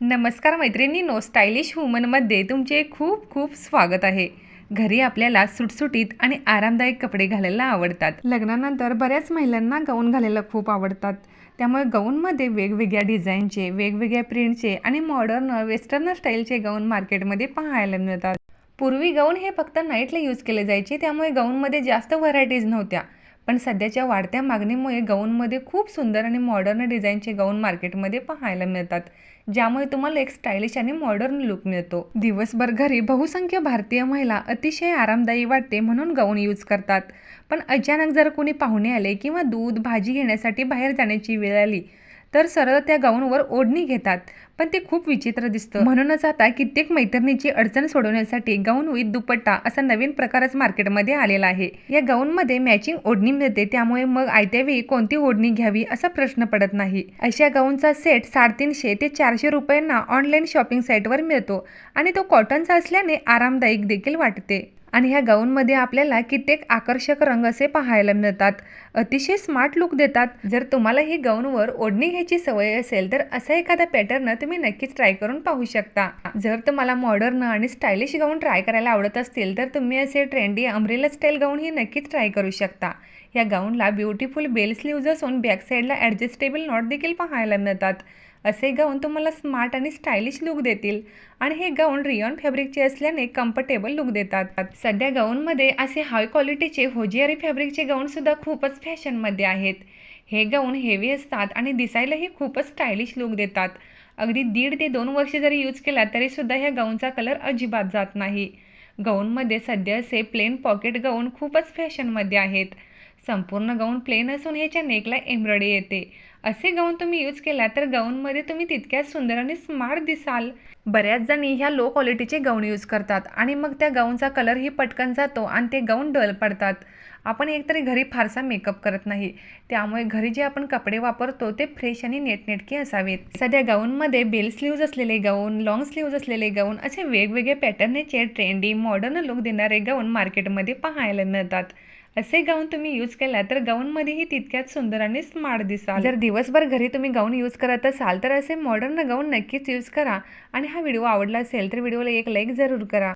नमस्कार मैत्रिणींनो स्टायलिश वुमनमध्ये तुमचे खूप खूप स्वागत आहे. घरी आपल्याला सुटसुटीत आणि आरामदायक कपडे घालायला आवडतात. लग्नानंतर बऱ्याच महिलांना गाऊन घालायला खूप आवडतात. त्यामुळे गाऊनमध्ये वेगवेगळ्या डिझाईनचे वेगवेगळ्या प्रिंटचे आणि मॉडर्न वेस्टर्न स्टाईलचे गाऊन मार्केटमध्ये पाहायला मिळतात. पूर्वी गाऊन हे फक्त नाईटला यूज केले जायचे त्यामुळे गाऊनमध्ये जास्त व्हरायटीज नव्हत्या. पण सध्याच्या वाढत्या मागणीमुळे गाऊनमध्ये खूप सुंदर आणि मॉडर्न डिझाईनचे गाऊन मार्केटमध्ये पाहायला मिळतात ज्यामुळे तुम्हाला एक स्टायलिश आणि मॉडर्न लुक मिळतो. दिवसभर घरी बहुसंख्य भारतीय महिला अतिशय आरामदायी वाटते म्हणून गाऊन यूज करतात. पण अचानक जर कोणी पाहुणे आले किंवा दूध भाजी घेण्यासाठी बाहेर जाण्याची वेळ आली तर सरळ त्या गाऊनवर ओढणी घेतात. पण ते खूप विचित्र दिसतं. म्हणूनच आता कित्येक मैत्रिणीची अडचण सोडवण्यासाठी गाऊन विथ दुपट्टा असा नवीन प्रकारच मार्केटमध्ये आलेला आहे. या गाऊनमध्ये मॅचिंग ओढणी मिळते त्यामुळे मग आयत्यावेळी कोणती ओढणी घ्यावी असा प्रश्न पडत नाही. अशा गाऊनचा सेट साडेतीनशे ते चारशे रुपयांना ऑनलाईन शॉपिंग साईटवर मिळतो आणि तो कॉटनचा असल्याने आरामदायक देखील वाटते. आणि ह्या गाऊनमध्ये आपल्याला कित्येक आकर्षक रंग असे पाहायला मिळतात. अतिशय स्मार्ट लुक देतात. जर तुम्हाला ही गाऊनवर ओढणी घ्यायची सवय असेल तर असा एखादा पॅटर्न तुम्ही नक्कीच ट्राय करून पाहू शकता. जर तुम्हाला मॉडर्न आणि स्टायलिश गाऊन ट्राय करायला आवडत असतील तर तुम्ही असे ट्रेंडी अम्ब्रेला स्टाईल गाऊन ही नक्कीच ट्राय करू शकता. या गाऊनला ब्युटिफुल बेल स्लीव्ज असून बॅक साईडला ॲडजस्टेबल नॉट देखील पाहायला मिळतात. असे गाऊन तुम्हाला स्मार्ट आणि स्टायलिश लुक देतील. आणि हे गाऊन रियॉन फॅब्रिकचे असल्याने कम्फर्टेबल लुक देतात. सध्या गाऊनमध्ये असे हाय क्वालिटीचे होजियारी फॅब्रिकचे गाऊनसुद्धा खूपच फॅशनमध्ये आहेत. हे गाऊन हेवी असतात आणि दिसायलाही खूपच स्टायलिश लुक देतात. अगदी दीड ते दोन वर्ष जरी यूज केला तरीसुद्धा ह्या गाऊनचा कलर अजिबात जात नाही. गाऊनमध्ये सध्या असे प्लेन पॉकेट गाऊन खूपच फॅशनमध्ये आहेत. संपूर्ण गाऊन प्लेन असून ह्याच्या नेकला एम्ब्रॉयडरी येते. असे गाऊन तुम्ही यूज केला तर गाऊनमध्ये तुम्ही तितक्याच सुंदर आणि स्मार्ट दिसाल. बऱ्याच जणी ह्या लो क्वालिटीचे गाऊन यूज करतात आणि मग त्या गाऊनचा कलरही पटकन जातो आणि ते गाऊन डल पडतात. आपण एकतरी घरी फारसा मेकअप करत नाही. त्यामुळे घरी जे आपण कपडे वापरतो ते फ्रेश आणि नेटनेटके असावेत. सध्या गाऊनमध्ये बेल स्लीव्ज असलेले गाऊन लॉंग स्लीव्ज असलेले गाऊन असे वेगवेगळे पॅटर्नचे ट्रेंडी मॉडर्न लुक देणारे गाऊन मार्केटमध्ये पाहायला मिळतात. असे गाऊन तुम्ही यूज केला तर गाऊनमध्येही तितक्याच सुंदर आणि स्मार्ट दिसाल. जर दिवसभर घरी तुम्ही गाऊन यूज करत असाल तर असे मॉडर्न गाऊन नक्कीच यूज करा. आणि हा व्हिडिओ आवडला असेल तर व्हिडिओला एक लाईक जरूर करा.